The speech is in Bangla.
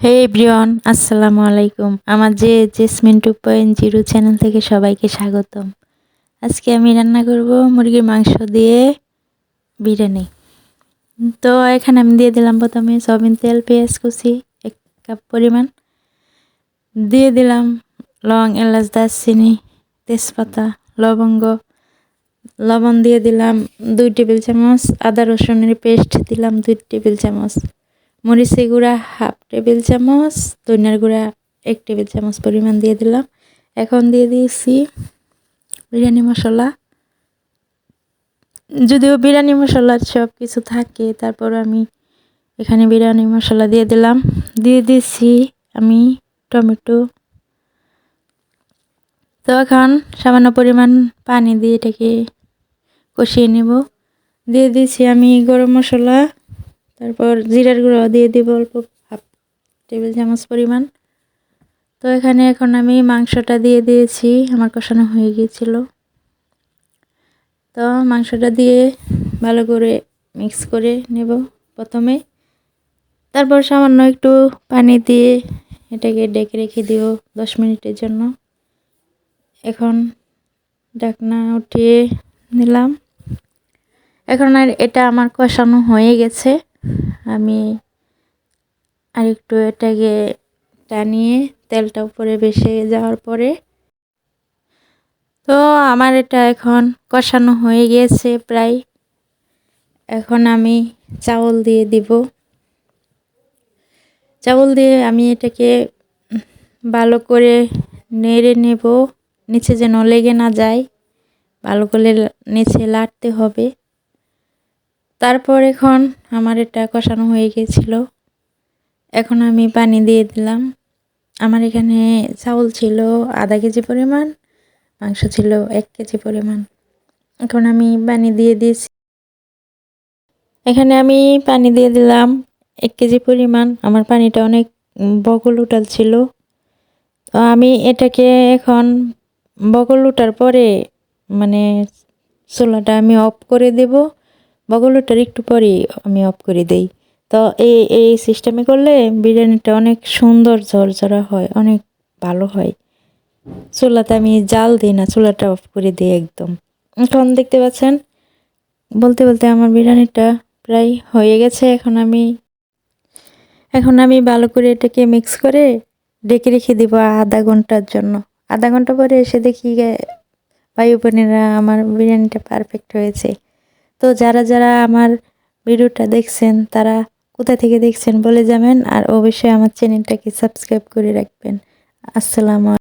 হে এভরিওয়ান আসসালামু আলাইকুম আমার যে Jesmin two point zero channel থেকে সবাইকে স্বাগতম আজকে আমি রান্না করব মুরগির মাংস দিয়ে বিরিয়ানি তো এখানে আমি দিয়ে দিলাম প্রথমে সয়াবিন তেল পেঁয়াজ কুচি এক কাপ পরিমাণ দিয়ে দিলাম লং এলাচ দারচিনি তেজপাতা লবঙ্গ লবণ দিয়ে দিলাম দুই টেবিল চামচ আদা রসুনের পেস্ট দিলাম দুই টেবিল চামচ মরিচের গুঁড়া হাফ টেবিল চামচ, ধনিয়ার গুঁড়া এক টেবিল চামচ পরিমাণ দিয়ে দিলাম। এখন দিয়ে দিয়েছি বিরিয়ানি মশলা। যদিও বিরিয়ানি মশলার সব কিছু থাকে, তারপর আমি এখানে বিরিয়ানি মশলা দিয়ে দিলাম। দিয়ে দিয়েছি আমি টমেটো। তো এখন সামান্য পরিমাণ পানি দিয়ে এটাকে কষিয়ে নেব। দিয়ে দিয়েছি আমি গরম মশলা। তারপর জিরার গুঁড়ো দিয়ে দিব অল্প হাফ টেবিল চামচ পরিমাণ। তো এখানে এখন আমি মাংসটা দিয়ে দিয়েছি, আমার কষানো হয়ে গিয়েছিল। তো মাংসটা দিয়ে ভালো করে মিক্স করে নেব প্রথমে। তারপর সামান্য একটু পানি দিয়ে এটাকে ডেকে রেখে দিব দশ মিনিটের জন্য। এখন ডাকনা উঠিয়ে নিলাম। এখন আর এটা আমার কষানো হয়ে গেছে। আমি আরেকটু এটাকে টানিয়ে তেলটা উপরে বেসে যাওয়ার পরে তো আমার এটা এখন কষানো হয়ে গিয়েছে প্রায়। এখন আমি চাউল দিয়ে দিব। চাউল দিয়ে আমি এটাকে ভালো করে নেড়ে নেব, নিচে যেন লেগে না যায়। ভালো করে নিচে লাটতে হবে। তারপর এখন আমার এটা কষানো হয়ে গিয়েছিল। এখন আমি পানি দিয়ে দিলাম। আমার এখানে চাউল ছিল আধা কেজি পরিমাণ, মাংস ছিল এক কেজি পরিমাণ। এখন আমি পানি দিয়ে দিয়েছি। এখানে আমি পানি দিয়ে দিলাম এক কেজি পরিমাণ। আমার পানিটা অনেক বগল উঠাল ছিল তো আমি এটাকে এখন বগল উঠার পরে মানে চুলাটা আমি অফ করে দেব। বগল উঠার একটু পরেই আমি অফ করে দেই। তো এই এই সিস্টেমে করলে বিরিয়ানিটা অনেক সুন্দর ঝরঝরা হয়, অনেক ভালো হয়। চুলাতে আমি জাল দিই না, চুলাটা অফ করে দিই একদম। এখন দেখতে পাচ্ছেন, বলতে বলতে আমার বিরিয়ানিটা প্রায় হয়ে গেছে। এখন আমি এখন আমি ভালো করে এটাকে মিক্স করে ডেকে রেখে দিব আধা ঘণ্টার জন্য। আধা ঘণ্টা পরে এসে দেখি ভাই বোনেরা আমার বিরিয়ানিটা পারফেক্ট হয়েছে। তো যারা যারা আমার ভিডিওটা দেখছেন, তারা কোথা থেকে দেখছেন বলে যাবেন। আর অবশ্যই আমার চ্যানেলটাকে সাবস্ক্রাইব করে রাখবেন। আসসালামু